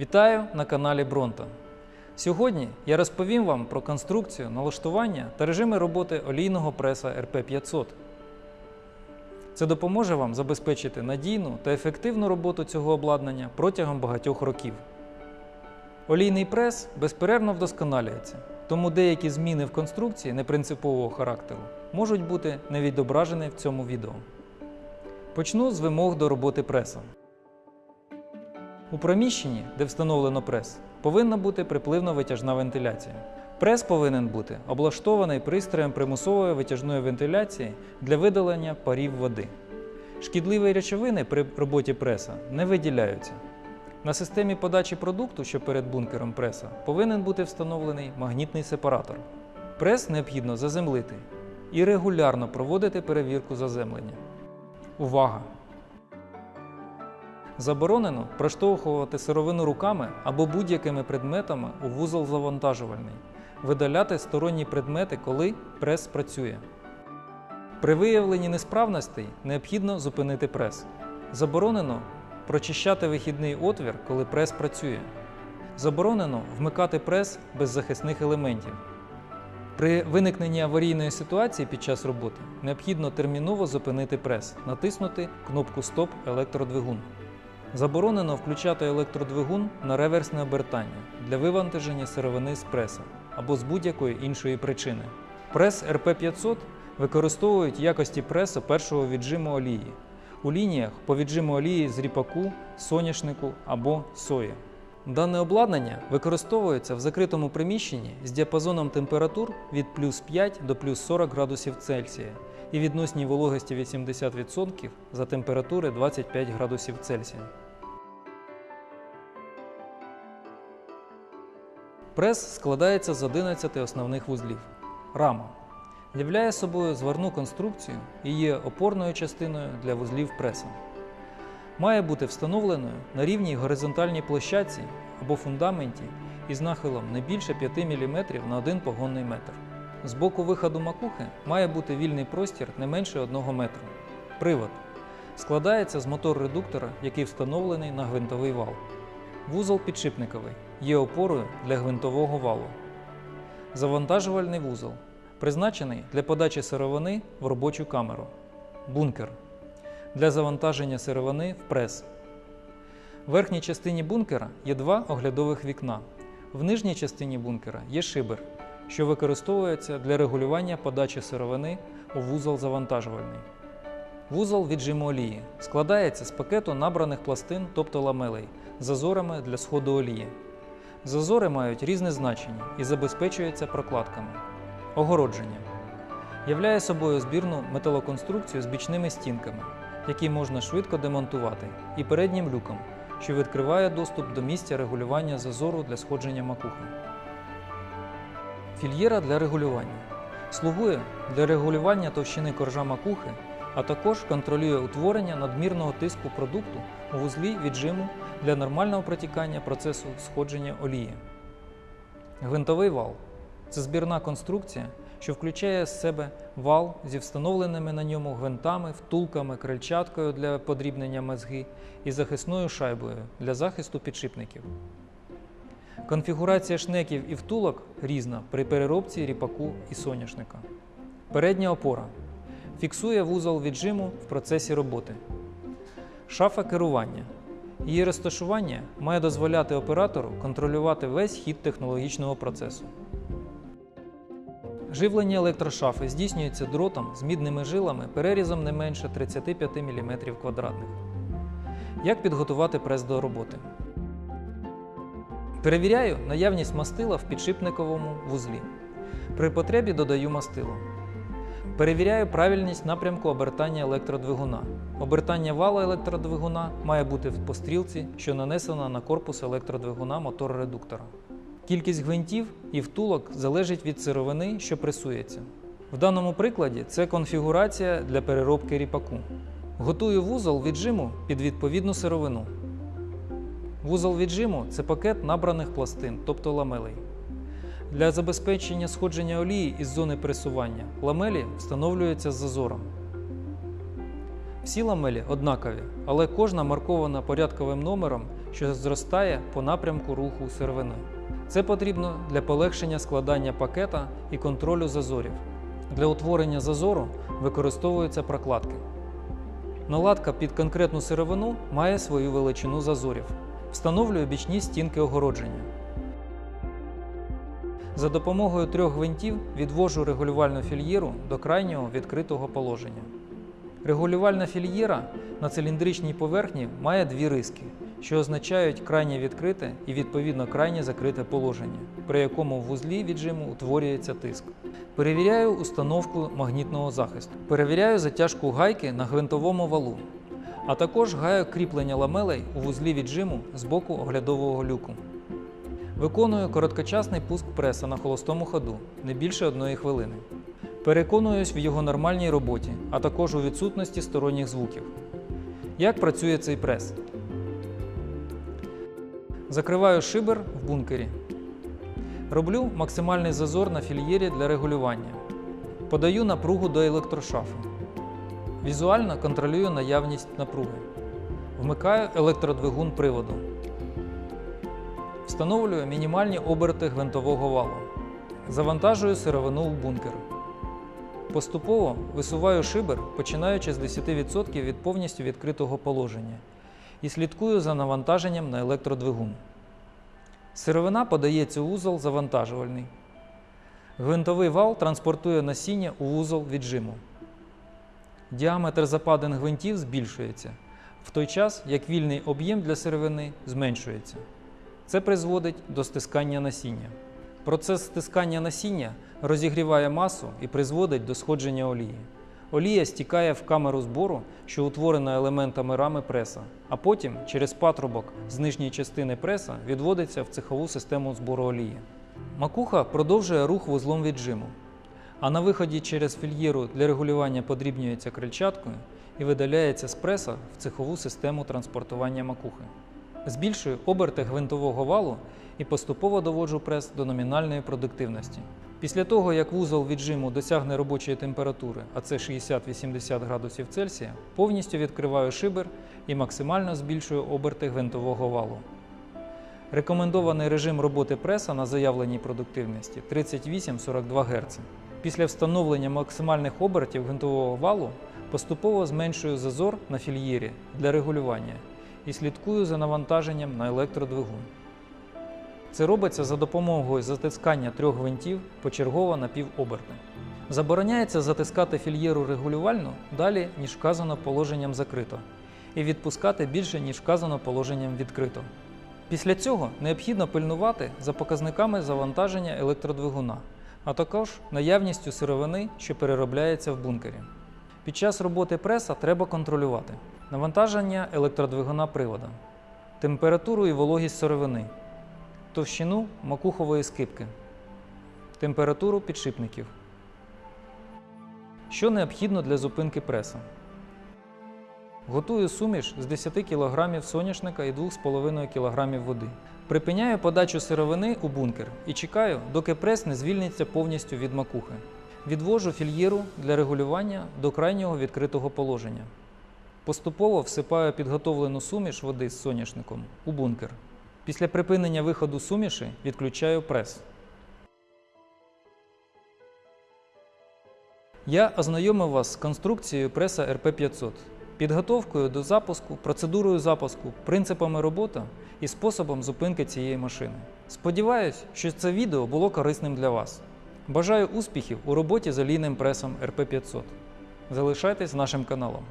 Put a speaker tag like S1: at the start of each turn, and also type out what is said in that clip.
S1: Вітаю на каналі Бронта. Сьогодні я розповім вам про конструкцію, налаштування та режими роботи олійного преса RP500. Це допоможе вам забезпечити надійну та ефективну роботу цього обладнання протягом багатьох років. Олійний прес безперервно вдосконалюється, тому деякі зміни в конструкції непринципового характеру можуть бути не відображені в цьому відео. Почну з вимог до роботи преса. У приміщенні, де встановлено прес, повинна бути припливно-витяжна вентиляція. Прес повинен бути облаштований пристроєм примусової витяжної вентиляції для видалення парів води. Шкідливі речовини при роботі преса не виділяються. На системі подачі продукту, що перед бункером преса, повинен бути встановлений магнітний сепаратор. Прес необхідно заземлити і регулярно проводити перевірку заземлення. Увага! Заборонено проштовхувати сировину руками або будь-якими предметами у вузол завантажувальний, видаляти сторонні предмети, коли прес працює. При виявленні несправностей необхідно зупинити прес. Заборонено прочищати вихідний отвір, коли прес працює. Заборонено вмикати прес без захисних елементів. При виникненні аварійної ситуації під час роботи необхідно терміново зупинити прес, натиснути кнопку Стоп електродвигун. Заборонено включати електродвигун на реверсне обертання для вивантаження сировини з преса або з будь-якої іншої причини. Прес РП500 використовують в якості пресу першого віджиму олії у лініях по віджиму олії з ріпаку, соняшнику або сої. Дане обладнання використовується в закритому приміщенні з діапазоном температур від плюс 5 до плюс 40 градусів Цельсія і відносній вологості 80% за температури 25 градусів Цельсія. Прес складається з 11 основних вузлів. Рама являє собою зварну конструкцію і є опорною частиною для вузлів преса. Має бути встановленою на рівній горизонтальній площадці або фундаменті із нахилом не більше 5 мм на 1 погонний метр. З боку виходу макухи має бути вільний простір не менше 1 метру. Привод складається з мотор-редуктора, який встановлений на гвинтовий вал. Вузол підшипниковий є опорою для гвинтового валу. Завантажувальний вузол призначений для подачі сировини в робочу камеру. Бункер для завантаження сировини в прес. В верхній частині бункера є два оглядових вікна. В нижній частині бункера є шибер, що використовується для регулювання подачі сировини у вузол завантажувальний. Вузол віджиму олії складається з пакету набраних пластин, тобто ламелей, з зазорами для сходу олії. Зазори мають різне значення і забезпечуються прокладками. Огородження являє собою збірну металоконструкцію з бічними стінками, які можна швидко демонтувати, і переднім люком, що відкриває доступ до місця регулювання зазору для сходження макухи. Фільєра для регулювання слугує для регулювання товщини коржа макухи, а також контролює утворення надмірного тиску продукту у вузлі віджиму для нормального протікання процесу сходження олії. Гвинтовий вал це збірна конструкція, що включає з себе вал зі встановленими на ньому гвинтами, втулками, крильчаткою для подрібнення мезги і захисною шайбою для захисту підшипників. Конфігурація шнеків і втулок різна при переробці ріпаку і соняшника. Передня опора фіксує вузол віджиму в процесі роботи. Шафа керування. Її розташування має дозволяти оператору контролювати весь хід технологічного процесу. Живлення електрошафи здійснюється дротом з мідними жилами перерізом не менше 35 мм квадратних. Як підготувати прес до роботи? Перевіряю наявність мастила в підшипниковому вузлі. При потребі додаю мастило. Перевіряю правильність напрямку обертання електродвигуна. Обертання вала електродвигуна має бути по стрілці, що нанесена на корпус електродвигуна мотор-редуктора. Кількість гвинтів і втулок залежить від сировини, що пресується. В даному прикладі це конфігурація для переробки ріпаку. Готую вузол віджиму під відповідну сировину. Вузол віджиму це пакет набраних пластин, тобто ламелей. Для забезпечення сходження олії із зони пресування ламелі встановлюються з зазором. Всі ламелі однакові, але кожна маркована порядковим номером що зростає по напрямку руху сировини. Це потрібно для полегшення складання пакета і контролю зазорів. Для утворення зазору використовуються прокладки. Наладка під конкретну сировину має свою величину зазорів. Встановлюю бічні стінки огородження. За допомогою трьох гвинтів відвожу регулювальну фільєру до крайнього відкритого положення. Регулювальна фільєра на циліндричній поверхні має дві риски, що означають крайнє відкрите і відповідно крайнє закрите положення, при якому в вузлі віджиму утворюється тиск. Перевіряю установку магнітного захисту. Перевіряю затяжку гайки на гвинтовому валу, а також гаю кріплення ламелей у вузлі віджиму з боку оглядового люку. Виконую короткочасний пуск преса на холостому ходу не більше одної хвилини. Переконуюсь в його нормальній роботі, а також у відсутності сторонніх звуків. Як працює цей прес? Закриваю шибер в бункері. Роблю максимальний зазор на фільєрі для регулювання. Подаю напругу до електрошафу. Візуально контролюю наявність напруги. Вмикаю електродвигун приводу. Встановлюю мінімальні оберти гвинтового валу. Завантажую сировину в бункер. Поступово висуваю шибер, починаючи з 10% від повністю відкритого положення, і слідкую за навантаженням на електродвигун. Сировина подається у вузол завантажувальний. Гвинтовий вал транспортує насіння у вузол віджиму. Діаметр западин гвинтів збільшується, в той час як вільний об'єм для сировини зменшується. Це призводить до стискання насіння. Процес стискання насіння розігріває масу і призводить до сходження олії. Олія стікає в камеру збору, що утворена елементами рами преса, а потім через патрубок з нижньої частини преса відводиться в цехову систему збору олії. Макуха продовжує рух вузлом віджиму, а на виході через фільєру для регулювання подрібнюється крильчаткою і видаляється з преса в цехову систему транспортування макухи. Збільшую оберти гвинтового валу і поступово доводжу прес до номінальної продуктивності. Після того, як вузол віджиму досягне робочої температури, а це 60-80 градусів Цельсія, повністю відкриваю шибер і максимально збільшую оберти гвинтового валу. Рекомендований режим роботи преса на заявленій продуктивності 38-42 Гц. Після встановлення максимальних обертів гвинтового валу поступово зменшую зазор на фільєрі для регулювання і слідкую за навантаженням на електродвигун. Це робиться за допомогою затискання трьох гвинтів почергово на півоберти. Забороняється затискати фільєру регулювально далі, ніж вказано положенням закрито, і відпускати більше, ніж вказано положенням відкрито. Після цього необхідно пильнувати за показниками завантаження електродвигуна, а також наявністю сировини, що переробляється в бункері. Під час роботи преса треба контролювати навантаження електродвигуна привода, температуру і вологість сировини, товщину макухової скипки, температуру підшипників. Що необхідно для зупинки преса? Готую суміш з 10 кг соняшника і 2,5 кг води. Припиняю подачу сировини у бункер і чекаю, доки прес не звільниться повністю від макухи. Відвожу фільєру для регулювання до крайнього відкритого положення. Поступово всипаю підготовлену суміш води з соняшником у бункер. Після припинення виходу суміші відключаю прес. Я ознайомив вас з конструкцією преса РП500, підготовкою до запуску, процедурою запуску, принципами роботи і способом зупинки цієї машини. Сподіваюсь, що це відео було корисним для вас. Бажаю успіхів у роботі з олійним пресом РП500. Залишайтесь нашим каналом.